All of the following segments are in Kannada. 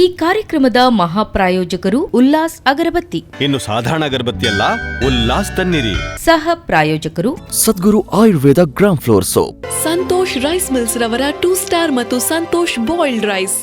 ಈ ಕಾರ್ಯಕ್ರಮದ ಮಹಾಪ್ರಾಯೋಜಕರು ಉಲ್ಲಾಸ್ ಅಗರಬತ್ತಿ. ಇನ್ನು ಸಾಧಾರಣ ಅಗರಬತ್ತಿ ಅಲ್ಲ ಉಲ್ಲಾಸ್ ತನ್ನಿರಿ. ಸಹ ಪ್ರಾಯೋಜಕರು. Sadguru Ayurveda gram flour soap. Santosh rice mills ರವರ ಟೂ ಸ್ಟಾರ್ ಮತ್ತು ಸಂತೋಷ್ ಬಾಯ್ಲ್ಡ್ ರೈಸ್.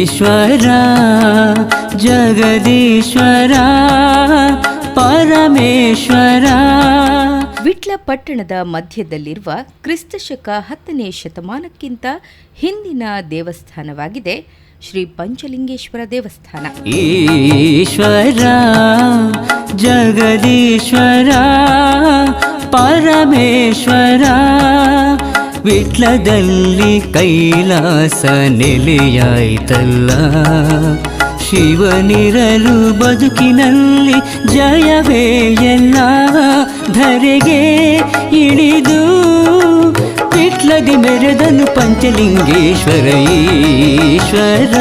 ಈಶ್ವರ ಜಗದೀಶ್ವರ ಪರಮೇಶ್ವರ. ವಿಟ್ಲ ಪಟ್ಟಣದ ಮಧ್ಯದಲ್ಲಿರುವ ಕ್ರಿಸ್ತಶಕ ಹತ್ತನೇ ಶತಮಾನಕ್ಕಿಂತ ಹಿಂದಿನ ದೇವಸ್ಥಾನವಾಗಿದೆ ಶ್ರೀ ಪಂಚಲಿಂಗೇಶ್ವರ ದೇವಸ್ಥಾನ. ಈಶ್ವರ ಜಗದೀಶ್ವರ ಪರಮೇಶ್ವರ ವಿಟ್ಲದಲ್ಲಿ ಕೈಲಾಸ ನೆಲೆಯಾಯ್ತಲ್ಲ. ಶಿವನಿರಲು ಬದುಕಿನಲ್ಲಿ ಜಯವೇ ಎಲ್ಲ ಧರೆಗೆ ಇಳಿದು ವಿಟ್ಲದಿ ಮೆರೆದನು ಪಂಚಲಿಂಗೇಶ್ವರ ಈಶ್ವರ.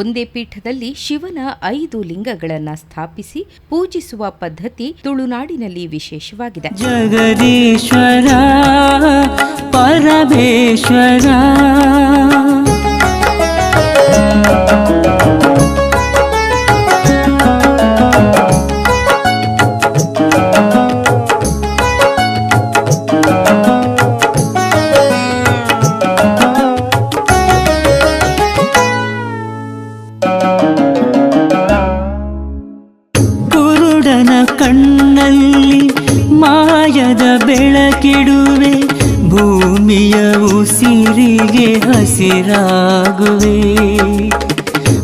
ಒಂದೇ ಪೀಠದಲ್ಲಿ ಶಿವನ ಐದು ಲಿಂಗಗಳನ್ನು ಸ್ಥಾಪಿಸಿ ಪೂಜಿಸುವ ಪದ್ಧತಿ ತುಳುನಾಡಿನಲ್ಲಿ ವಿಶೇಷವಾಗಿದೆ. ಜಗದೀಶ್ವರ ಪರಮೇಶ್ವರ. ಕಣ್ಣಲ್ಲಿ ಮಾಯದ ಬೆಳಕಿಡುವೆ ಭೂಮಿಯ ಉಸಿರಿಗೆ ಹಸಿರಾಗುವೆ.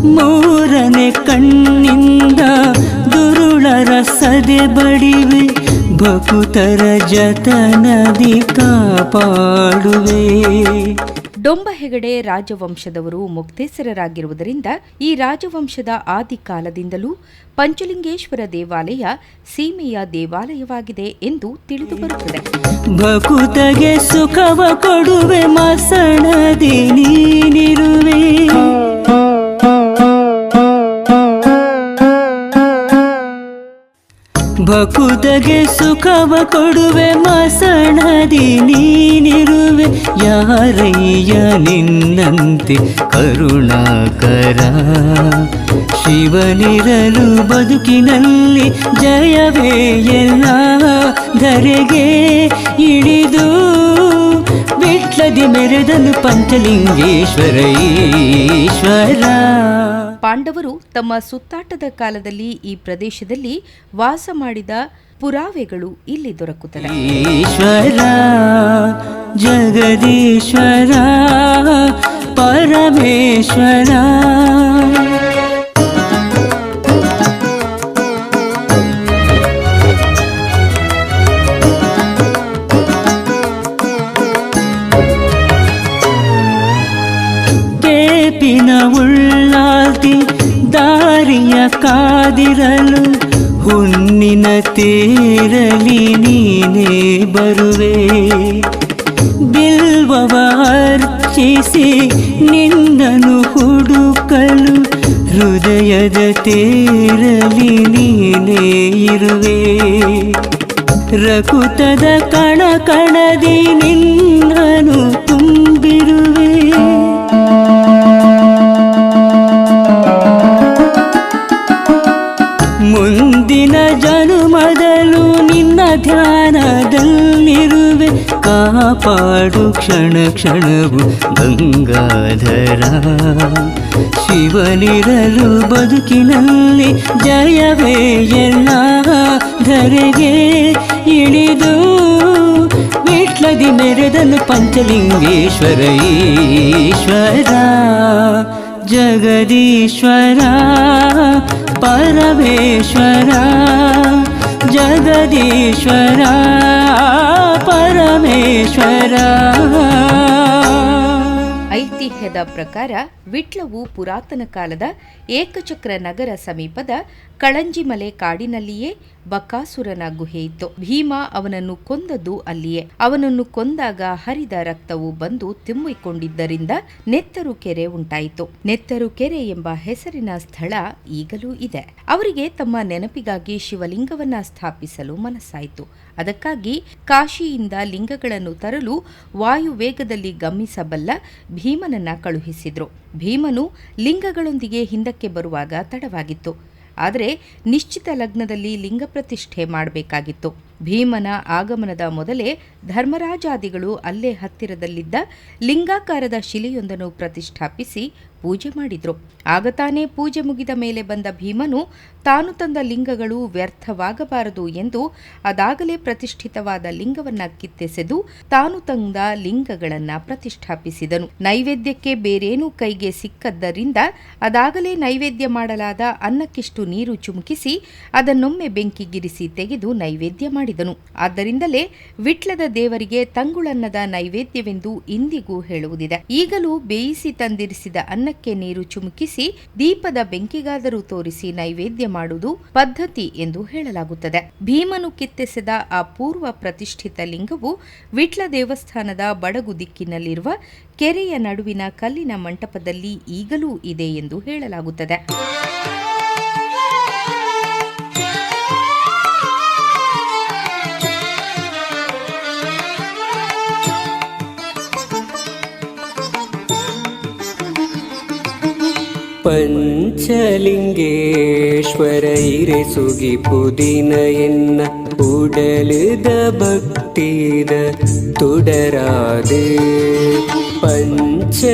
ಮೂರನೇ ಕಣ್ಣಿಂದ ದುರುಳರ ಸದೆ ಬಡಿವೆ ಭಕುತರ ಜತನದಿ ಕಾಪಾಡುವೆ. ಡೊಂಬ ಹೆಗಡೆ ರಾಜವಂಶದವರು ಮುಕ್ತೇಸರರಾಗಿರುವುದರಿಂದ ಈ ರಾಜವಂಶದ ಆದಿಕಾಲದಿಂದಲೂ ಪಂಚಲಿಂಗೇಶ್ವರ ದೇವಾಲಯ ಸೀಮೆಯ ದೇವಾಲಯವಾಗಿದೆ ಎಂದು ತಿಳಿದುಬರುತ್ತದೆ. ಭಕುತಗೆ ಸುಖವ ಕೊಡುವೆ ಮಸಣದಿ ನೀನಿರುವೆ. ಭಕುತಗೆ ಸುಖವ ಕೊಡುವೆ ಮಸಣದಿ ನೀನಿರುವೆ, ಯಾರಯ್ಯ ನಿನ್ನಂತೆ ಕರುಣಾಕರ. ಶಿವನಿರಲು ಬದುಕಿನಲ್ಲಿ ಜಯವೇ ಎಲ್ಲ. ಧರೆಗೆ ಇಳಿದು ವಿಟ್ಲದಿ ಮೆರೆದನು ಪಂಚಲಿಂಗೇಶ್ವರ ಈಶ್ವರ ಪಾಂಡವರು ತಮ್ಮ ಸುತ್ತಾಟದ ಕಾಲದಲ್ಲಿ ಈ ಪ್ರದೇಶದಲ್ಲಿ ವಾಸ ಮಾಡಿದ ಪುರಾವೆಗಳು ಇಲ್ಲಿ ದೊರಕುತ್ತವೆ. ಈಶ್ವರ ಜಗದೀಶ್ವರ ಪರಮೇಶ್ವರ. ಕಾದಿರಲು ಹುಣ್ಣಿನ ತೇರಲಿ ನೀನೇ ಬರುವೆ. ಬಿಲ್ವವ ಅರ್ಚಿಸಿ ನಿನ್ನನು ಹುಡುಕಲು ಹೃದಯದ ತೇರಲಿ ನೀನೇ ಇರುವೆ. ರಕುತದ ಕಣ ಕಣದಿ ನಿನ್ನನು ತುಂಬಿರುವೆ. ಕಾಪಾಡು ಕ್ಷಣ ಕ್ಷಣವು ಗಂಗಾಧರ. ಶಿವನಿರಲು ಬದುಕಿನಲ್ಲಿ ಜಯವೇ ಎಲ್ಲ ಧರೆಗೆ ಇಳಿದು ವಿಟ್ಲದಿ ಮೆರೆದನು ಪಂಚಲಿಂಗೇಶ್ವರ ಈಶ್ವರ. ಜಗದೀಶ್ವರ ಪರಮೇಶ್ವರ. जगदीश्वरा परमेश्वरा। ಐತಿಹ್ಯದ ಪ್ರಕಾರ ವಿಟ್ಲವು ಪುರಾತನ ಕಾಲದ ಏಕಚಕ್ರ ನಗರ ಸಮೀಪದ ಕಳಂಜಿಮಲೆ ಕಾಡಿನಲ್ಲಿಯೇ ಬಕಾಸುರನ ಗುಹೆ ಇತ್ತು. ಭೀಮ ಅವನನ್ನು ಕೊಂದದ್ದು ಅಲ್ಲಿಯೇ. ಅವನನ್ನು ಕೊಂದಾಗ ಹರಿದ ರಕ್ತವು ಬಂದು ತುಂಬಿಕೊಂಡಿದ್ದರಿಂದ ನೆತ್ತರು ಕೆರೆ ಉಂಟಾಯಿತು. ನೆತ್ತರು ಕೆರೆ ಎಂಬ ಹೆಸರಿನ ಸ್ಥಳ ಈಗಲೂ ಇದೆ. ಅವರಿಗೆ ತಮ್ಮ ನೆನಪಿಗಾಗಿ ಶಿವಲಿಂಗವನ್ನ ಸ್ಥಾಪಿಸಲು ಮನಸ್ಸಾಯಿತು. ಅದಕ್ಕಾಗಿ ಕಾಶಿಯಿಂದ ಲಿಂಗಗಳನ್ನು ತರಲು ವಾಯುವೇಗದಲ್ಲಿ ಗಮ್ಮಿಸಬಲ್ಲ ಭೀಮನನ್ನ ಕಳುಹಿಸಿದ್ರು. ಭೀಮನು ಲಿಂಗಗಳೊಂದಿಗೆ ಹಿಂದಕ್ಕೆ ಬರುವಾಗ ತಡವಾಗಿತ್ತು. ಆದರೆ ನಿಶ್ಚಿತ ಲಗ್ನದಲ್ಲಿ ಲಿಂಗ ಪ್ರತಿಷ್ಠೆ ಮಾಡಬೇಕಾಗಿತ್ತು. ಭೀಮನ ಆಗಮನದ ಮೊದಲೇ ಧರ್ಮರಾಜಾದಿಗಳು ಅಲ್ಲೇ ಹತ್ತಿರದಲ್ಲಿದ್ದ ಲಿಂಗಾಕಾರದ ಶಿಲೆಯೊಂದನ್ನು ಪ್ರತಿಷ್ಠಾಪಿಸಿ ಪೂಜೆ ಮಾಡಿದ್ರು. ಆಗ ತಾನೇ ಪೂಜೆ ಮುಗಿದ ಮೇಲೆ ಬಂದ ಭೀಮನು ತಾನು ತಂದ ಲಿಂಗಗಳು ವ್ಯರ್ಥವಾಗಬಾರದು ಎಂದು ಅದಾಗಲೇ ಪ್ರತಿಷ್ಠಿತವಾದ ಲಿಂಗವನ್ನ ಕಿತ್ತೆಸೆದು ತಾನು ತಂದ ಲಿಂಗಗಳನ್ನ ಪ್ರತಿಷ್ಠಾಪಿಸಿದನು. ನೈವೇದ್ಯಕ್ಕೆ ಬೇರೇನೂ ಕೈಗೆ ಸಿಕ್ಕದ್ದರಿಂದ ಅದಾಗಲೇ ನೈವೇದ್ಯ ಮಾಡಲಾದ ಅನ್ನಕ್ಕಿಷ್ಟು ನೀರು ಚುಮುಕಿಸಿ ಅದನ್ನೊಮ್ಮೆ ಬೆಂಕಿಗಿರಿಸಿ ತೆಗೆದು ನೈವೇದ್ಯ ಮಾಡಿದನು. ಆದ್ದರಿಂದಲೇ ವಿಟ್ಲದ ದೇವರಿಗೆ ತಂಗುಳನ್ನದ ನೈವೇದ್ಯವೆಂದು ಇಂದಿಗೂ ಹೇಳುವುದಿದೆ. ಈಗಲೂ ಬೇಯಿಸಿ ತಂದಿರಿಸಿದ ಅನ್ನಕ್ಕೆ ನೀರು ಚುಮುಕಿಸಿ ದೀಪದ ಬೆಂಕಿಗಾದರೂ ತೋರಿಸಿ ನೈವೇದ್ಯ ಮಾಡುವುದು ಪದ್ಧತಿ ಎಂದು ಹೇಳಲಾಗುತ್ತದೆ. ಭೀಮನು ಕಿತ್ತೆಸೆದ ಆ ಪೂರ್ವ ಪ್ರತಿಷ್ಠಿತ ಲಿಂಗವು ವಿಟ್ಲ ದೇವಸ್ಥಾನದ ಬಡಗು ದಿಕ್ಕಿನಲ್ಲಿರುವ ಕೆರೆಯ ನಡುವಿನ ಕಲ್ಲಿನ ಮಂಟಪದಲ್ಲಿ ಈಗಲೂ ಇದೆ ಎಂದು ಹೇಳಲಾಗುತ್ತದೆ. ಪಂಚಲಿಂಗೇಶ್ವರ ಇರೆ ಸುಗಿ ಪುದಿನ ಎನ್ನ ಉಡಲುದ ಭಕ್ತಿದ തുടരാതെ പഞ്ചലിംഗേശ്വര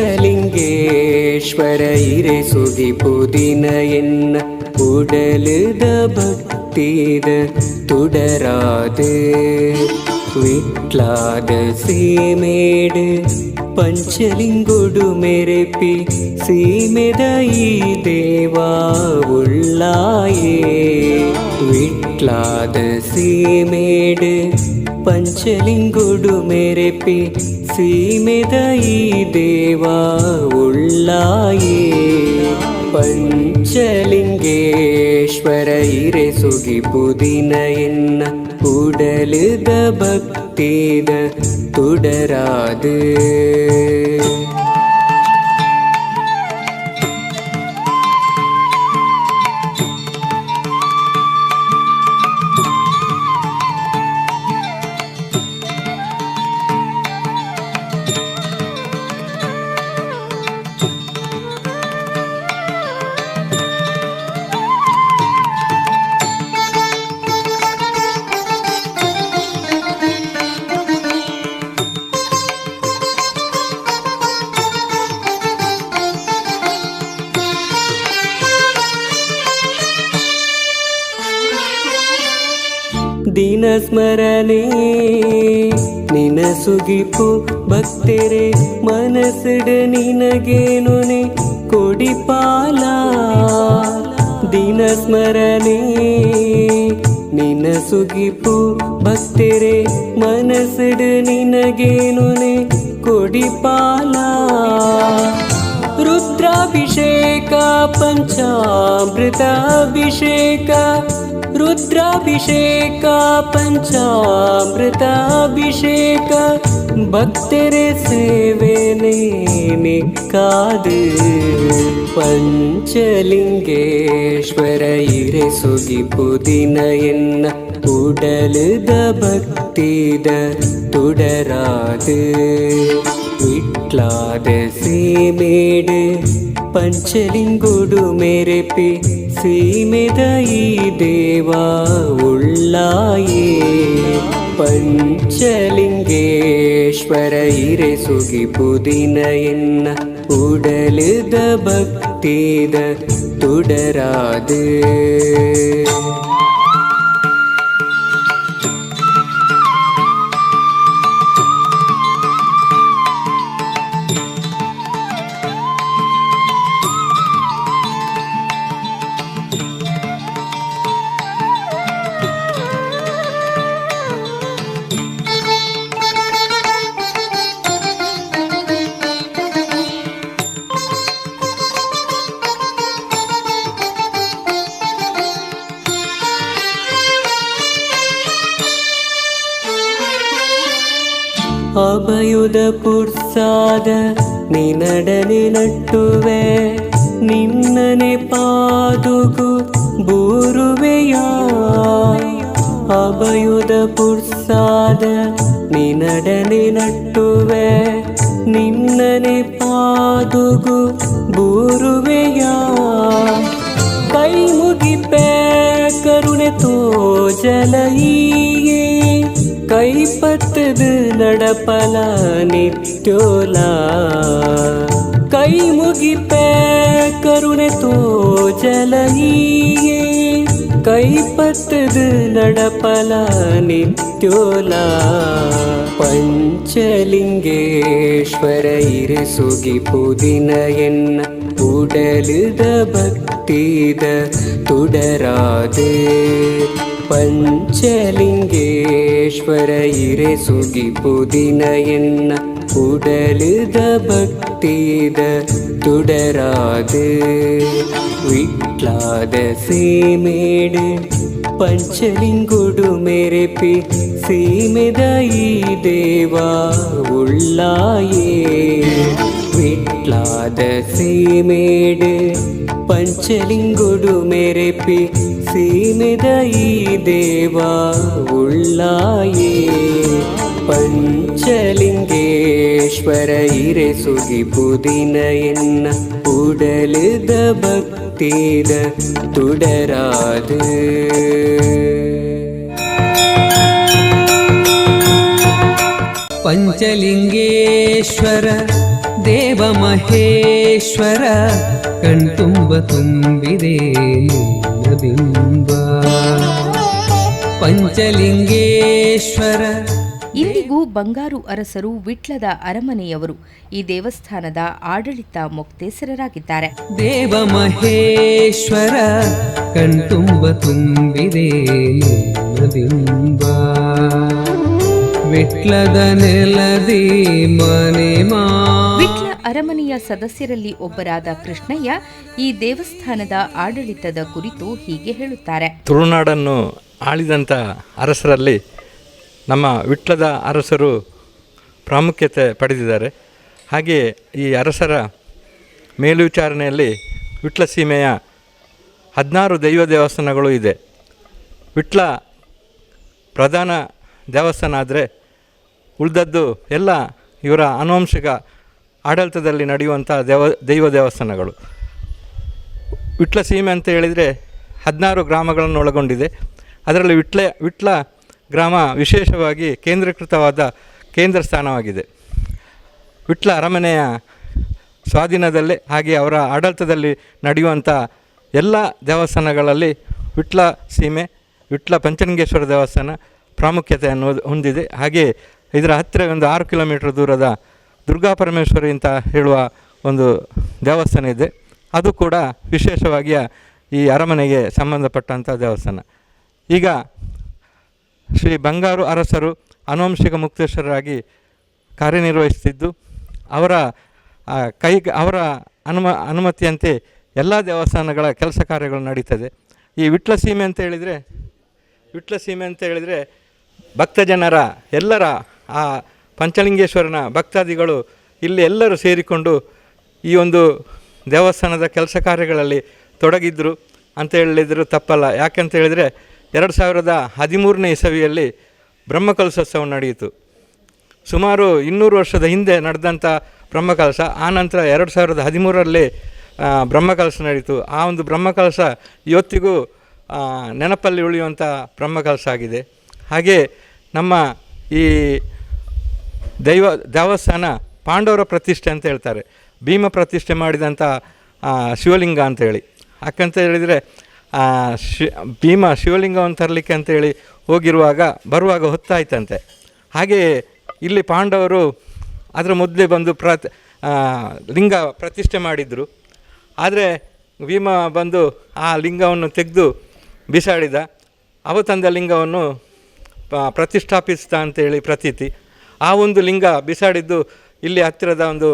ഇരെ സുതി പുതിന എന്ന ഉടലുത ഭക്തിത തുടരാതെ വിട്ലാത സീമേട് ಪಂಚಲಿಂಗುಡು ಮೆರೆಪಿ ಸೀಮೆದ ಈ ದೇವಾ ಉಳ್ಳಾಯೇ ವಿಟ್ಲಾದ ಸೀಮೇಡು ಪಂಚಲಿಂಗುಡು ಮೆರೆಪಿ ಸೀಮೆದ ಈ ದೇವಾ ಉಳ್ಳಾಯೇ ചലിംഗേശ്വരൈരെ സുഖി പുതിനയെന്ന ഉടലുത ഭക്തിത തുടരാതേ. ಸ್ಮರಣೆ. ನಿನ ಸುಗಿಪು ಭಕ್ತರೆ, ಮನಸ್ಸಿಡ ನಿನಗೇನುನೆ ಕೊಡಿಪಾಲ ದಿನ ಸ್ಮರಣೆ. ನಿನ ಸುಗಿಪು ಭಕ್ತರೆ, ಮನಸ್ಸಿಡ ನಿನಗೇನುನೆ ಕೊಡಿಪಾಲ ರುದ್ರಾಭಿಷೇಕ, ಪಂಚಾಮೃತಾಭಿಷೇಕ ರುದ್ರಾಭಿಷೇಕ ಪಂಚಾಮೃತಾಭಿಷೇಕ ಭಕ್ತರ ಸೇವೆನೇ ಮಿಕ್ಕಾದು ಪಂಚಲಿಂಗೇಶ್ವರ ಇರೆ ಸುಗಿಪು ದಿನ ಎನ್ನ உடலுத பக்தித தொடராது விட்லாத சீமேடு பஞ்சலிங்குடு மெருப்பி ಸೀಮಿದಯಿ ದೇವಾ ಉಳ್ಳಾಯೇ ಪಂಚಲಿಂಗೇಶ್ವರ ಇರೆ ಸುಗಿ ಪುದಿನ ಎನ್ನ உடலுத பக்தேத தொடராது ಅಭಯುದ ಪುರ್ಸಾದ ನಿನಡನೆ ನಟ್ಟುವೆ, ನಿನ್ನನೆ ಪಾದುಗು ಬೂರುವೆಯ? ಅಭಯುದ ಪುರ್ಸಾದ ನಿನಡನೆ ನಟ್ಟುವೆ, ನಿನ್ನನೆ ಪಾದುಗು ಬೂರುವೆಯ? ಕೈ ಮುಗಿಪೆ ಕರುಣೆ ತೋಜಲೀಯೇ ಕೈ ಪತ್ತದು ನಡಪಲ ನಿತ್ಯೋಲ ಕೈ ಮುಗಿಪೆ ಕರುಣೆ ತೋಜಲೀಯೇ ಕೈ ಪತ್ತದು ನಡಪಲ ನಿತ್ಯೋಲ ಪಂಚಲಿಂಗೇಶ್ವರ ಇರಿಸುಗಿ ಪುದಿನ ಎನ್ನ ಉಡಲುದ ಭಕ್ತಿದ ತುಡರಾದೆ ಪಂಚಲಿಂಗೇಶ್ವರ ಇರೆಸುಗಿ ಪುದಿನ ಎನ್ನ ಉಡಲುದ ಭಕ್ತಿದ ತುಡರಾದೆ ವಿಟ್ಲಾದ ಸೀಮೇಡು ಪಂಚಲಿಂಗುಡು ಮೆರೆಪಿ ಸೀಮೆದ ಈ ದೇವಾ ಉಳ್ಳಾಯೇ ವಿಟ್ಲಾದ ಸೀಮೇಡು ಪಂಚಲಿಂಗುಡು ಮೆರೆಪಿ ಸೀಮೆದ ಈ ದೇವಾ ಉಳ್ಳಾಯೇ ಪಂಚಲಿಂಗೇಶ್ವರ ಇರೆಸುಗಿ ಪುದಿನ ಎನ್ನ ಉಡಲುದ ಭಕ್ತಿದ ತುಡರಾದು ಪಂಚಲಿಂಗೇಶ್ವರ ದೇವಮಹೇಶ್ವರ ಕಣ್ತುಂಬ ತುಂಬಿದೆ ಬಿಂಬ ಪಂಚಲಿಂಗೇಶ್ವರ. ಇಂದಿಗೂ ಬಂಗಾರು ಅರಸರು ವಿಟ್ಲದ ಅರಮನೆಯವರು. ಈ ದೇವಸ್ಥಾನದ ಆಡಳಿತ ಮೊಕ್ತೇಸರರಾಗಿದ್ದಾರೆ. ದೇವಮಹೇಶ್ವರ ಕಣ್ತುಂಬ ತುಂಬಿದೆ ಬಿಂಬ ವಿಟ್ಲದ ನೆಲದಿ ಮನೆ ಮಾ. ವಿಟ್ಲ ಅರಮನೆಯ ಸದಸ್ಯರಲ್ಲಿ ಒಬ್ಬರಾದ ಕೃಷ್ಣಯ್ಯ ಈ ದೇವಸ್ಥಾನದ ಆಡಳಿತದ ಕುರಿತು ಹೀಗೆ ಹೇಳುತ್ತಾರೆ. ತುಳುನಾಡನ್ನು ಆಳಿದಂಥ ಅರಸರಲ್ಲಿ ನಮ್ಮ ವಿಟ್ಲದ ಅರಸರು ಪ್ರಾಮುಖ್ಯತೆ ಪಡೆದಿದ್ದಾರೆ. ಹಾಗೆಯೇ ಈ ಅರಸರ ಮೇಲ್ವಿಚಾರಣೆಯಲ್ಲಿ ವಿಟ್ಲ ಸೀಮೆಯ ಹದಿನಾರು ದೈವ ದೇವಸ್ಥಾನಗಳು ಇದೆ. ವಿಟ್ಲ ಪ್ರಧಾನ ದೇವಸ್ಥಾನ ಆದರೆ ಉಳಿದದ್ದು ಎಲ್ಲ ಇವರ ಆನುವಂಶಿಕ ಆಡಳಿತದಲ್ಲಿ ನಡೆಯುವಂಥ ದೇವ, ದೈವ ದೇವಸ್ಥಾನಗಳು. ವಿಟ್ಲ ಸೀಮೆ ಅಂತ ಹೇಳಿದರೆ ಹದಿನಾರು ಗ್ರಾಮಗಳನ್ನು ಒಳಗೊಂಡಿದೆ ಅದರಲ್ಲಿ ವಿಟ್ಲ ವಿಟ್ಲ ಗ್ರಾಮ ವಿಶೇಷವಾಗಿ ಕೇಂದ್ರೀಕೃತವಾದ ಕೇಂದ್ರ ಸ್ಥಾನವಾಗಿದೆ. ವಿಟ್ಲ ಅರಮನೆಯ ಸ್ವಾಧೀನದಲ್ಲೇ ಹಾಗೆ ಅವರ ಆಡಳಿತದಲ್ಲಿ ನಡೆಯುವಂಥ ಎಲ್ಲ ದೇವಸ್ಥಾನಗಳಲ್ಲಿ ವಿಟ್ಲ ಸೀಮೆ, ವಿಟ್ಲ ಪಂಚಲಿಂಗೇಶ್ವರ ದೇವಸ್ಥಾನ ಪ್ರಾಮುಖ್ಯತೆಯನ್ನು ಹೊಂದಿದೆ. ಹಾಗೆ ಇದರ ಹತ್ತಿರ ಒಂದು ಆರು ಕಿಲೋಮೀಟರ್ ದೂರದ ದುರ್ಗಾ ಪರಮೇಶ್ವರಿ ಅಂತ ಹೇಳುವ ಒಂದು ದೇವಸ್ಥಾನ ಇದೆ. ಅದು ಕೂಡ ವಿಶೇಷವಾಗಿ ಈ ಅರಮನೆಗೆ ಸಂಬಂಧಪಟ್ಟಂಥ ದೇವಸ್ಥಾನ. ಈಗ ಶ್ರೀ ಬಂಗಾರು ಅರಸರು ಅನುವಂಶಿಕ ಮುಕ್ತೇಶ್ವರರಾಗಿ ಕಾರ್ಯನಿರ್ವಹಿಸುತ್ತಿದ್ದು, ಅವರ ಕೈ, ಅವರ ಅನುಮ, ಅನುಮತಿಯಂತೆ ಎಲ್ಲ ದೇವಸ್ಥಾನಗಳ ಕೆಲಸ ಕಾರ್ಯಗಳು ನಡೀತದೆ. ಈ ವಿಟ್ಲ ಸೀಮೆ ಅಂತ ಹೇಳಿದರೆ, ವಿಟ್ಲ ಸೀಮೆ ಅಂತ ಹೇಳಿದರೆ ಭಕ್ತ ಜನರ ಎಲ್ಲರ ಆ ಪಂಚಲಿಂಗೇಶ್ವರನ ಭಕ್ತಾದಿಗಳು ಇಲ್ಲಿ ಎಲ್ಲರೂ ಸೇರಿಕೊಂಡು ಈ ಒಂದು ದೇವಸ್ಥಾನದ ಕೆಲಸ ಕಾರ್ಯಗಳಲ್ಲಿ ತೊಡಗಿದ್ರು ಅಂತ ಹೇಳಿದ್ರು ತಪ್ಪಲ್ಲ. ಯಾಕಂತ ಹೇಳಿದರೆ ಎರಡು ಸಾವಿರದ ಹದಿಮೂರನೇ ಇಸವಿಯಲ್ಲಿ ಬ್ರಹ್ಮಕಲಶೋತ್ಸವ ನಡೆಯಿತು. ಸುಮಾರು ಇನ್ನೂರು ವರ್ಷದ ಹಿಂದೆ ನಡೆದಂಥ ಬ್ರಹ್ಮಕಲಶ ನಂತರ ಎರಡು ಸಾವಿರದ ಹದಿಮೂರರಲ್ಲಿ ಬ್ರಹ್ಮಕಲಸ ಬ್ರಹ್ಮಕಲಶ ನಡೀತು ಆ ಒಂದು ಬ್ರಹ್ಮಕಲಶ ಇವತ್ತಿಗೂ ನೆನಪಲ್ಲಿ ಉಳಿಯುವಂಥ ಬ್ರಹ್ಮಕಲಶ ಆಗಿದೆ. ಹಾಗೆ ನಮ್ಮ ಈ ದೈವ ದೇವಸ್ಥಾನ ಪಾಂಡವರ ಪ್ರತಿಷ್ಠೆ ಅಂತ ಹೇಳ್ತಾರೆ. ಭೀಮ ಪ್ರತಿಷ್ಠೆ ಮಾಡಿದಂಥ ಶಿವಲಿಂಗ ಅಂತೇಳಿ ಯಾಕಂತ ಹೇಳಿದರೆ ಶಿ, ಭೀಮ ಶಿವಲಿಂಗವನ್ನು ತರಲಿಕ್ಕೆ ಅಂತೇಳಿ ಹೋಗಿರುವಾಗ, ಬರುವಾಗ ಹೊತ್ತಾಯ್ತಂತೆ. ಹಾಗೆಯೇ ಇಲ್ಲಿ ಪಾಂಡವರು ಅದರ ಮೊದಲೇ ಬಂದು ಪ್ರತಿ ಲಿಂಗ ಪ್ರತಿಷ್ಠೆ ಮಾಡಿದರು. ಆದರೆ ಭೀಮ ಬಂದು ಆ ಲಿಂಗವನ್ನು ತೆಗೆದು ಬಿಸಾಡಿದ. ಅವ ತಂದ ಲಿಂಗವನ್ನು ಪ್ರತಿಷ್ಠಾಪಿಸ್ತಾ ಅಂತೇಳಿ ಪ್ರತೀತಿ. ಆ ಒಂದು ಲಿಂಗ ಬಿಸಾಡಿದ್ದು ಇಲ್ಲಿ ಹತ್ತಿರದ ಒಂದು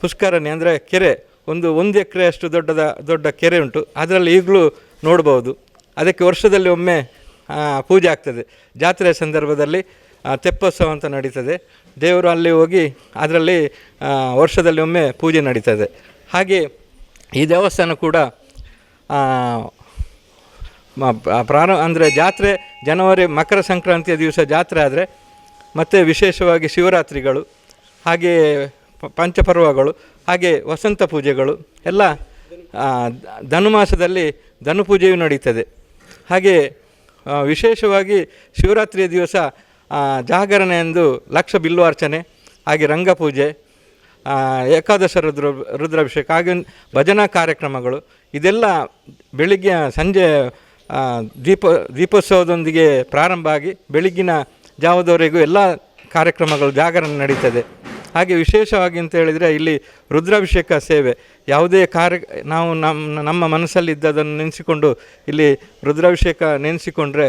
ಪುಷ್ಕರಣಿ ಅಂದರೆ ಕೆರೆ. ಒಂದು ಒಂದು ಎಕರೆಯಷ್ಟು ದೊಡ್ಡದ, ದೊಡ್ಡ ಕೆರೆ ಉಂಟು. ಅದರಲ್ಲಿ ಈಗಲೂ ನೋಡ್ಬೋದು. ಅದಕ್ಕೆ ವರ್ಷದಲ್ಲಿ ಒಮ್ಮೆ ಪೂಜೆ ಆಗ್ತದೆ. ಜಾತ್ರೆಯ ಸಂದರ್ಭದಲ್ಲಿ ತೆಪ್ಪೋತ್ಸವ ಅಂತ ನಡೀತದೆ. ದೇವರು ಅಲ್ಲಿ ಹೋಗಿ ಅದರಲ್ಲಿ ವರ್ಷದಲ್ಲಿ ಒಮ್ಮೆ ಪೂಜೆ ನಡೀತದೆ. ಹಾಗೆ ಈ ದೇವಸ್ಥಾನ ಕೂಡ ಪ್ರಾರಂಭ ಅಂದರೆ ಜಾತ್ರೆ ಜನವರಿ ಮಕರ ಸಂಕ್ರಾಂತಿಯ ದಿವಸ ಜಾತ್ರೆ ಆದರೆ ಮತ್ತು ವಿಶೇಷವಾಗಿ ಶಿವರಾತ್ರಿಗಳು, ಹಾಗೆ ಪಂಚಪರ್ವಗಳು, ಹಾಗೆ ವಸಂತ ಪೂಜೆಗಳು, ಎಲ್ಲ ಧನುಮಾಸದಲ್ಲಿ ಧನು ಪೂಜೆಯು ನಡೀತದೆ. ಹಾಗೆ ವಿಶೇಷವಾಗಿ ಶಿವರಾತ್ರಿಯ ದಿವಸ ಜಾಗರಣೆ ಎಂದು ಲಕ್ಷ ಬಿಲ್ವಾರ್ಚನೆ ಹಾಗೆ ರಂಗಪೂಜೆ ಏಕಾದಶ ರುದ್ರ, ರುದ್ರಾಭಿಷೇಕ, ಹಾಗೆ ಭಜನಾ ಕಾರ್ಯಕ್ರಮಗಳು, ಇದೆಲ್ಲ ಬೆಳಿಗ್ಗೆ ಸಂಜೆ ದೀಪ, ದೀಪೋತ್ಸವದೊಂದಿಗೆ ಪ್ರಾರಂಭ ಆಗಿ ಬೆಳಗ್ಗಿನ ಜಾವದವರೆಗೂ ಎಲ್ಲ ಕಾರ್ಯಕ್ರಮಗಳು ಜಾಗರಣೆ ನಡೀತದೆ. ಹಾಗೆ ವಿಶೇಷವಾಗಿ ಅಂತ ಹೇಳಿದರೆ ಇಲ್ಲಿ ರುದ್ರಾಭಿಷೇಕ ಸೇವೆ. ಯಾವುದೇ ಕಾರ್ಯ, ನಾವು ನಮ್ಮ ನಮ್ಮ ಮನಸ್ಸಲ್ಲಿ ಇದ್ದದನ್ನು ನೆನೆಸಿಕೊಂಡು ಇಲ್ಲಿ ರುದ್ರಾಭಿಷೇಕ ನೆನೆಸಿಕೊಂಡ್ರೆ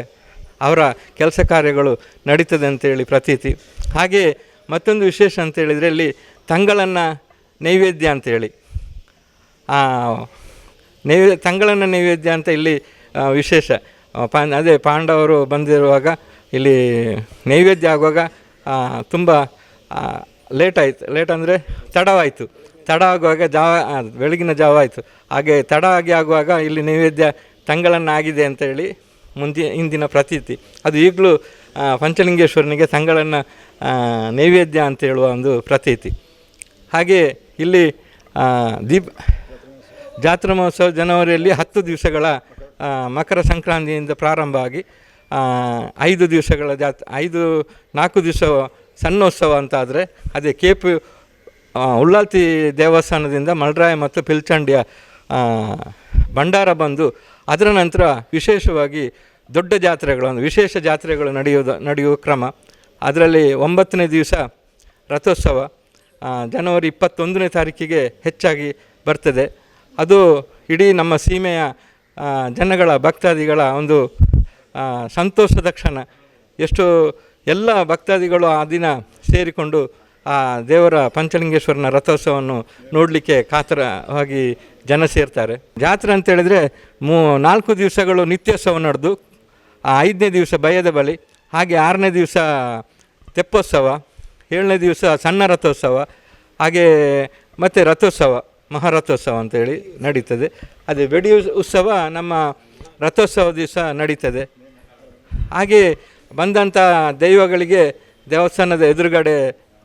ಅವರ ಕೆಲಸ ಕಾರ್ಯಗಳು ನಡೀತದೆ ಅಂತೇಳಿ ಪ್ರತೀತಿ. ಹಾಗೆಯೇ ಮತ್ತೊಂದು ವಿಶೇಷ ಅಂತ ಹೇಳಿದರೆ ಇಲ್ಲಿ ತಂಗಳನ್ನು ನೈವೇದ್ಯ ಅಂತೇಳಿ ನೈವೇ, ತಂಗಳನ್ನು ನೈವೇದ್ಯ ಅಂತ ಇಲ್ಲಿ ವಿಶೇಷ. ಪಾ ಅದೇ ಪಾಂಡವರು ಬಂದಿರುವಾಗ ಇಲ್ಲಿ ನೈವೇದ್ಯ ಆಗುವಾಗ ತುಂಬ ಲೇಟ್ ಆಯಿತು. ಲೇಟ್ ಅಂದರೆ ತಡವಾಯಿತು. ತಡ ಆಗುವಾಗ ಜಾವ ಬೆಳಗಿನ ಜಾವ ಆಯಿತು ಹಾಗೆ ತಡ ಆಗಿ ಆಗುವಾಗ ಇಲ್ಲಿ ನೈವೇದ್ಯ ತಂಗಳನ್ನಾಗಿದೆ ಅಂತೇಳಿ ಮುಂದಿನ ಇಂದಿನ ಪ್ರತೀತಿ. ಅದು ಈಗಲೂ ಪಂಚಲಿಂಗೇಶ್ವರನಿಗೆ ತಂಗಳನ್ನು ನೈವೇದ್ಯ ಅಂತ ಹೇಳುವ ಒಂದು ಪ್ರತೀತಿ. ಹಾಗೆ ಇಲ್ಲಿ ದೀಪ, ಜಾತ್ರಾ ಮಹೋತ್ಸವ ಜನವರಿಯಲ್ಲಿ ಹತ್ತು ದಿವಸಗಳ ಮಕರ ಸಂಕ್ರಾಂತಿಯಿಂದ ಪ್ರಾರಂಭ ಆಗಿ ಐದು ದಿವಸಗಳ ಜಾತ್ರೆ ಐದು, ನಾಲ್ಕು ದಿವಸ ಸಣ್ಣೋತ್ಸವ ಅಂತ ಆದರೆ ಅದೇ ಕೆ ಪಿ ಉಳ್ಳಾಲ್ತಿ ದೇವಸ್ಥಾನದಿಂದ ಮಲ್ರಾಯ ಮತ್ತು ಪಿಲ್ಚಂಡಿಯ ಭಂಡಾರ ಬಂದು ಅದರ ನಂತರ ವಿಶೇಷವಾಗಿ ದೊಡ್ಡ ಜಾತ್ರೆಗಳು ಒಂದು ವಿಶೇಷ ಜಾತ್ರೆಗಳು ನಡೆಯೋದು, ನಡೆಯುವ ಕ್ರಮ. ಅದರಲ್ಲಿ ಒಂಬತ್ತನೇ ದಿವಸ ರಥೋತ್ಸವ ಜನವರಿ ಇಪ್ಪತ್ತೊಂದನೇ ತಾರೀಕಿಗೆ ಹೆಚ್ಚಾಗಿ ಬರ್ತದೆ. ಅದು ಇಡೀ ನಮ್ಮ ಸೀಮೆಯ ಜನಗಳ, ಭಕ್ತಾದಿಗಳ ಒಂದು ಸಂತೋಷದ ಕ್ಷಣ. ಎಷ್ಟು ಎಲ್ಲ ಭಕ್ತಾದಿಗಳು ಆ ದಿನ ಸೇರಿಕೊಂಡು ಆ ದೇವರ ಪಂಚಲಿಂಗೇಶ್ವರನ ರಥೋತ್ಸವವನ್ನು ನೋಡಲಿಕ್ಕೆ ಕಾತರವಾಗಿ ಜನ ಸೇರ್ತಾರೆ. ಜಾತ್ರೆ ಅಂತೇಳಿದರೆ ಮೂ, ನಾಲ್ಕು ದಿವಸಗಳು ನಿತ್ಯೋತ್ಸವ ನಡೆದು, ಆ ಐದನೇ ದಿವಸ ಭಯದ ಬಳಿ, ಹಾಗೆ ಆರನೇ ದಿವಸ ತೆಪ್ಪೋತ್ಸವ, ಏಳನೇ ದಿವಸ ಸಣ್ಣ ರಥೋತ್ಸವ, ಹಾಗೆ ಮತ್ತು ರಥೋತ್ಸವ, ಮಹಾರಥೋತ್ಸವ ಅಂತೇಳಿ ನಡೀತದೆ. ಅದೇ, ಬೆಡಿ ಉತ್ಸವ ನಮ್ಮ ರಥೋತ್ಸವ ದಿವಸ ನಡೀತದೆ. ಹಾಗೆ ಬಂದಂಥ ದೈವಗಳಿಗೆ ದೇವಸ್ಥಾನದ ಎದುರುಗಡೆ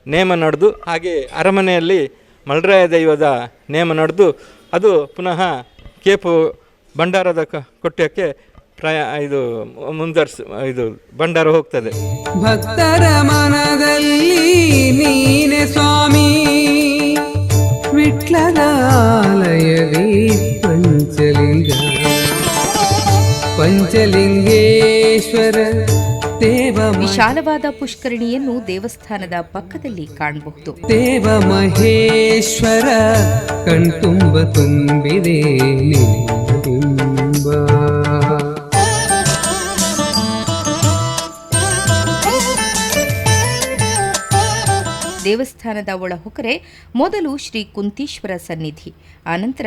ನೇಮ ನಡೆದು, ಹಾಗೆ ಅರಮನೆಯಲ್ಲಿ ಮಲ್ರಾಯ ದೈವದ ನೇಮ ನಡೆದು, ಅದು ಪುನಃ ಕೇಪು ಭಂಡಾರದ ಕೊಟ್ಟಕ್ಕೆ ಪ್ರಯ, ಇದು ಮುಂದರ್ಸ್, ಇದು ಭಂಡಾರ ಹೋಗ್ತದೆ. ಭಕ್ತರ ಮನದಲ್ಲಿ ನೀನೆ ಸ್ವಾಮಿ. ವಿಟ್ಲದ ಪಂಚಲಿಂಗ ಪಂಚಲಿಂಗೇಶ್ವರ ದೇವ ವಿಶಾಲವಾದ ಪುಷ್ಕರಣಿಯನ್ನು ದೇವಸ್ಥಾನದ ಪಕ್ಕದಲ್ಲಿ ಕಾಣಬಹುದು. ದೇವ ಮಹೇಶ್ವರ ಕಣ್ತುಂಬ ತುಂಬಿದೆ ದೇವಸ್ಥಾನದ ಒಳಹೊಕರೆ ಮೊದಲು ಶ್ರೀ ಕುಂತೀಶ್ವರ ಸನ್ನಿಧಿ ಆನಂತರ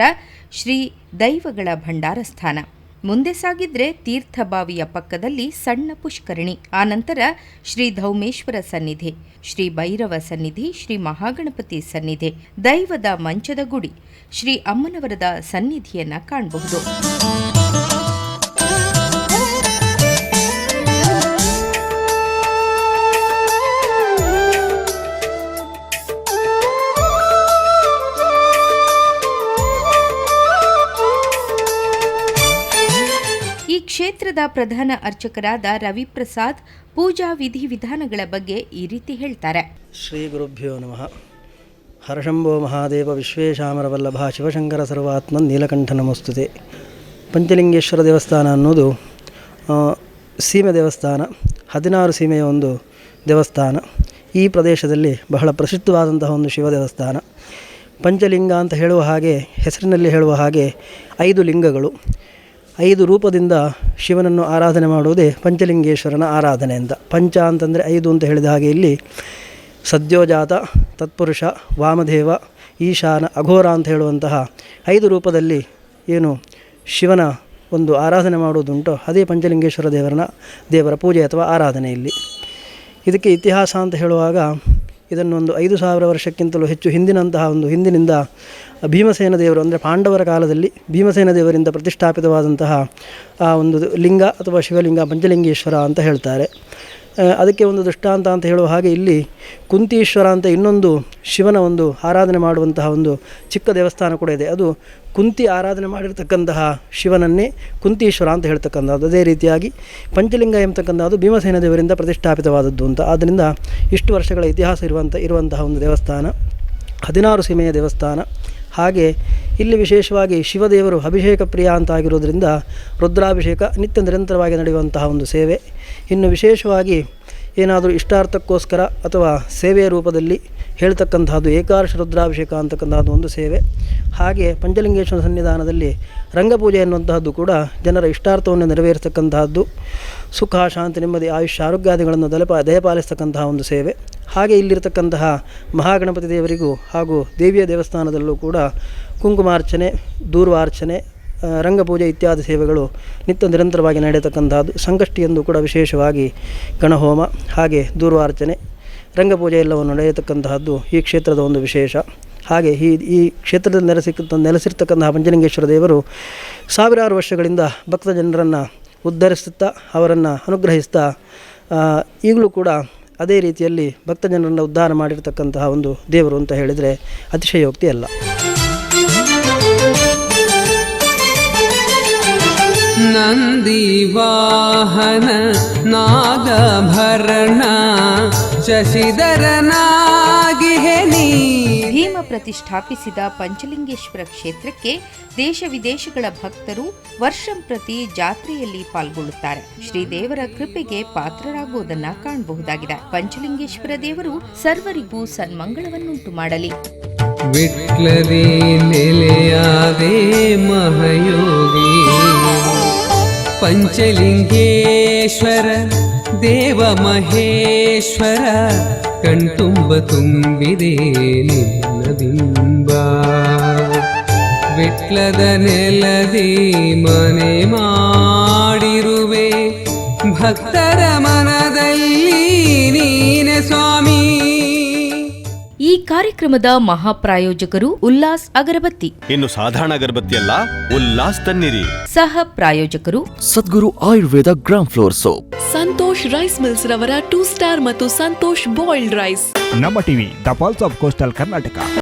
ಶ್ರೀ ದೈವಗಳ ಭಂಡಾರ ಸ್ಥಾನ ಮುಂದೆ ಸಾಗಿದ್ರೆ ತೀರ್ಥಬಾವಿಯ ಪಕ್ಕದಲ್ಲಿ ಸಣ್ಣ ಪುಷ್ಕರಣಿ. ಆನಂತರ ಶ್ರೀ ಧೌಮೇಶ್ವರ ಸನ್ನಿಧಿ, ಶ್ರೀ ಭೈರವ ಸನ್ನಿಧಿ, ಶ್ರೀ ಮಹಾಗಣಪತಿ ಸನ್ನಿಧಿ, ದೈವದ ಮಂಚದ ಗುಡಿ, ಶ್ರೀ ಅಮ್ಮನವರದ ಸನ್ನಿಧಿಯನ್ನ ಕಾಣಬಹುದು. ಕ್ಷೇತ್ರದ ಪ್ರಧಾನ ಅರ್ಚಕರಾದ ರವಿಪ್ರಸಾದ್ ಪೂಜಾ ವಿಧಿವಿಧಾನಗಳ ಬಗ್ಗೆ ಈ ರೀತಿ ಹೇಳ್ತಾರೆ. ಶ್ರೀ ಗುರುಭ್ಯೋ ನಮಃ. ಹರಶಂಭೋ ಮಹಾದೇವ ವಿಶ್ವೇಶಾಮರವಲ್ಲಭ ಶಿವಶಂಕರ ಸರ್ವಾತ್ಮ ನೀಲಕಂಠ ನಮಸ್ತುತೆ. ಪಂಚಲಿಂಗೇಶ್ವರ ದೇವಸ್ಥಾನ ಅನ್ನೋದು ಸೀಮೆ ದೇವಸ್ಥಾನ, ಹದಿನಾರು ಸೀಮೆಯ ಒಂದು ದೇವಸ್ಥಾನ. ಈ ಪ್ರದೇಶದಲ್ಲಿ ಬಹಳ ಪ್ರಸಿದ್ಧವಾದಂತಹ ಒಂದು ಶಿವ ದೇವಸ್ಥಾನ. ಪಂಚಲಿಂಗ ಅಂತ ಹೇಳುವ ಹಾಗೆ, ಹೆಸರಿನಲ್ಲಿ ಹೇಳುವ ಹಾಗೆ ಐದು ಲಿಂಗಗಳು. ಐದು ರೂಪದಿಂದ ಶಿವನನ್ನು ಆರಾಧನೆ ಮಾಡುವುದೇ ಪಂಚಲಿಂಗೇಶ್ವರನ ಆರಾಧನೆ ಅಂತ. ಪಂಚ ಅಂತಂದರೆ ಐದು ಅಂತ ಹೇಳಿದ ಹಾಗೆ ಇಲ್ಲಿ ಸದ್ಯೋಜಾತ, ತತ್ಪುರುಷ, ವಾಮದೇವ, ಈಶಾನ, ಅಘೋರ ಅಂತ ಹೇಳುವಂತಹ ಐದು ರೂಪದಲ್ಲಿ ಏನು ಶಿವನ ಒಂದು ಆರಾಧನೆ ಮಾಡುವುದುಂಟು ಅದೇ ಪಂಚಲಿಂಗೇಶ್ವರ ದೇವರನ ದೇವರ ಪೂಜೆ ಅಥವಾ ಆರಾಧನೆ ಇಲ್ಲಿ. ಇದಕ್ಕೆ ಇತಿಹಾಸ ಅಂತ ಹೇಳುವಾಗ ಇದನ್ನೊಂದು ಐದು ಸಾವಿರ ವರ್ಷಕ್ಕಿಂತಲೂ ಹೆಚ್ಚು ಹಿಂದಿನಂತಹ ಒಂದು ಹಿಂದಿನಿಂದ ಭೀಮಸೇನ ದೇವರು, ಅಂದರೆ ಪಾಂಡವರ ಕಾಲದಲ್ಲಿ ಭೀಮಸೇನ ದೇವರಿಂದ ಪ್ರತಿಷ್ಠಾಪಿತವಾದಂತಹ ಆ ಒಂದು ಲಿಂಗ ಅಥವಾ ಶಿವಲಿಂಗ, ಪಂಚಲಿಂಗೇಶ್ವರ ಅಂತ ಹೇಳ್ತಾರೆ. ಅದಕ್ಕೆ ಒಂದು ದೃಷ್ಟಾಂತ ಅಂತ ಹೇಳುವ ಹಾಗೆ ಇಲ್ಲಿ ಕುಂತೀಶ್ವರ ಅಂತ ಇನ್ನೊಂದು ಶಿವನ ಒಂದು ಆರಾಧನೆ ಮಾಡುವಂತಹ ಒಂದು ಚಿಕ್ಕ ದೇವಸ್ಥಾನ ಕೂಡ ಇದೆ. ಅದು ಕುಂತಿ ಆರಾಧನೆ ಮಾಡಿರ್ತಕ್ಕಂತಹ ಶಿವನನ್ನೇ ಕುಂತೀಶ್ವರ ಅಂತ ಹೇಳ್ತಕ್ಕಂಥದ್ದು. ಅದೇ ರೀತಿಯಾಗಿ ಪಂಚಲಿಂಗ ಎಂಬತಕ್ಕಂಥದ್ದು ಭೀಮಸೇನ ದೇವರಿಂದ ಪ್ರತಿಷ್ಠಾಪಿತವಾದದ್ದು ಅಂತ. ಆದ್ದರಿಂದ ಇಷ್ಟು ವರ್ಷಗಳ ಇತಿಹಾಸ ಇರುವಂಥ, ಇರುವಂತಹ ಒಂದು ದೇವಸ್ಥಾನ, ಹದಿನಾರು ಸೀಮೆಯ ದೇವಸ್ಥಾನ. ಹಾಗೆ ಇಲ್ಲಿ ವಿಶೇಷವಾಗಿ ಶಿವದೇವರು ಅಭಿಷೇಕ ಪ್ರಿಯ ಅಂತ ಆಗಿರೋದ್ರಿಂದ ರುದ್ರಾಭಿಷೇಕ ನಿತ್ಯ ನಿರಂತರವಾಗಿ ನಡೆಯುವಂತಹ ಒಂದು ಸೇವೆ. ಇನ್ನು ವಿಶೇಷವಾಗಿ ಏನಾದರೂ ಇಷ್ಟಾರ್ಥಕ್ಕೋಸ್ಕರ ಅಥವಾ ಸೇವೆಯ ರೂಪದಲ್ಲಿ ಹೇಳ್ತಕ್ಕಂಥದ್ದು ಏಕಾದಶ ರುದ್ರಾಭಿಷೇಕ ಅಂತಕ್ಕಂಥದ್ದು ಒಂದು ಸೇವೆ. ಹಾಗೆ ಪಂಚಲಿಂಗೇಶ್ವರ ಸನ್ನಿಧಾನದಲ್ಲಿ ರಂಗಪೂಜೆ ಎನ್ನುವಂತಹದ್ದು ಕೂಡ ಜನರ ಇಷ್ಟಾರ್ಥವನ್ನು ನೆರವೇರಿಸ್ತಕ್ಕಂತಹದ್ದು ಸುಖ, ಶಾಂತಿ, ನೆಮ್ಮದಿ, ಆಯುಷ್ಯ, ಆರೋಗ್ಯಾದಿಗಳನ್ನು ದಲಪ, ದಯಪಾಲಿಸ್ತಕ್ಕಂತಹ ಒಂದು ಸೇವೆ. ಹಾಗೆ ಇಲ್ಲಿರತಕ್ಕಂತಹ ಮಹಾಗಣಪತಿ ದೇವರಿಗೂ ಹಾಗೂ ದೇವಿಯ ದೇವಸ್ಥಾನದಲ್ಲೂ ಕೂಡ ಕುಂಕುಮಾರ್ಚನೆ, ದೂರ್ವಾರ್ಚನೆ ರಂಗಪೂಜೆ ಇತ್ಯಾದಿ ಸೇವೆಗಳು ನಿತ್ಯ ನಿರಂತರವಾಗಿ ನಡೆಯತಕ್ಕಂಥದ್ದು ಸಂಕಷ್ಟಿಯಂದು ಕೂಡ ವಿಶೇಷವಾಗಿ ಗಣಹೋಮ ಹಾಗೆ ದೂರ್ವಾರ್ಚನೆ, ರಂಗಪೂಜೆ ಎಲ್ಲವನ್ನು ನಡೆಯತಕ್ಕಂತಹದ್ದು ಈ ಕ್ಷೇತ್ರದ ಒಂದು ವಿಶೇಷ. ಹಾಗೆ ಈ ಈ ಕ್ಷೇತ್ರದಲ್ಲಿ ನೆಲೆಸಿಕ್ಕ ನೆಲೆಸಿರ್ತಕ್ಕಂತಹ ಪಂಚಲಿಂಗೇಶ್ವರ ದೇವರು ಸಾವಿರಾರು ವರ್ಷಗಳಿಂದ ಭಕ್ತ ಜನರನ್ನು ಉದ್ಧರಿಸುತ್ತಾ, ಅವರನ್ನು ಅನುಗ್ರಹಿಸ್ತಾ ಈಗಲೂ ಕೂಡ ಅದೇ ರೀತಿಯಲ್ಲಿ ಭಕ್ತ ಜನರನ್ನು ಉದ್ಧಾರ ಮಾಡಿರ್ತಕ್ಕಂತಹ ಒಂದು ದೇವರು ಅಂತ ಹೇಳಿದರೆ ಅತಿಶಯೋಕ್ತಿ ಅಲ್ಲ. ನಾಗಭರಣ ಶಶಿಧರನಾಗಿಹೆನಿ ಭೀಮ ಪ್ರತಿಷ್ಠಾಪಿಸಿದ ಪಂಚಲಿಂಗೇಶ್ವರ ಕ್ಷೇತ್ರಕ್ಕೆ ದೇಶ ವಿದೇಶಗಳ ಭಕ್ತರು ವರ್ಷಂ ಪ್ರತಿ ಜಾತ್ರೆಯಲ್ಲಿ ಪಾಲ್ಗೊಳ್ಳುತ್ತಾರೆ. ಶ್ರೀದೇವರ ಕೃಪೆಗೆ ಪಾತ್ರರಾಗುವುದನ್ನ ಕಾಣಬಹುದಾಗಿದೆ. ಪಂಚಲಿಂಗೇಶ್ವರ ದೇವರು ಸರ್ವರಿಗೂ ಸನ್ಮಂಗಳವನ್ನುಂಟು ಮಾಡಲಿ. ವಿಟ್ಲದಿ ನೆಲೆಯಾದೇ ಮಹಯೋಗಿ ಪಂಚಲಿಂಗೇಶ್ವರ, ದೇವ ಮಹೇಶ್ವರ, ಕಣ್ತುಂಬ ತುಂಬಿದೆ ನಿನ್ನ ಬಿಂಬ. ವಿಟ್ಲದ ನೆಲದಿ ಮನೆ ಮಾಡಿರುವೆ, ಭಕ್ತರ ಮನದಲ್ಲಿ ನೀನೆ ಸ್ವಾಮಿ. ಕಾರ್ಯಕ್ರಮದ ಮಹಾಪ್ರಾಯೋಜಕರು ಉಲ್ಲಾಸ್ ಅಗರಬತ್ತಿ. ಇನ್ನು ಸಾಧಾರಣ ಅಗರಬತ್ತಿ ಅಲ್ಲ ಉಲ್ಲಾಸ್ ತನ್ನಿರಿ. ಸಹ ಪ್ರಾಯೋಜಕರು Sadguru Ayurveda gram flour soap. Santosh rice mills ರವರ ಟೂ ಸ್ಟಾರ್ ಮತ್ತು ಸಂತೋಷ್ ಬಾಯ್ಲ್ಡ್ ರೈಸ್. ನಮ್ಮ TV the pulse of coastal Karnataka.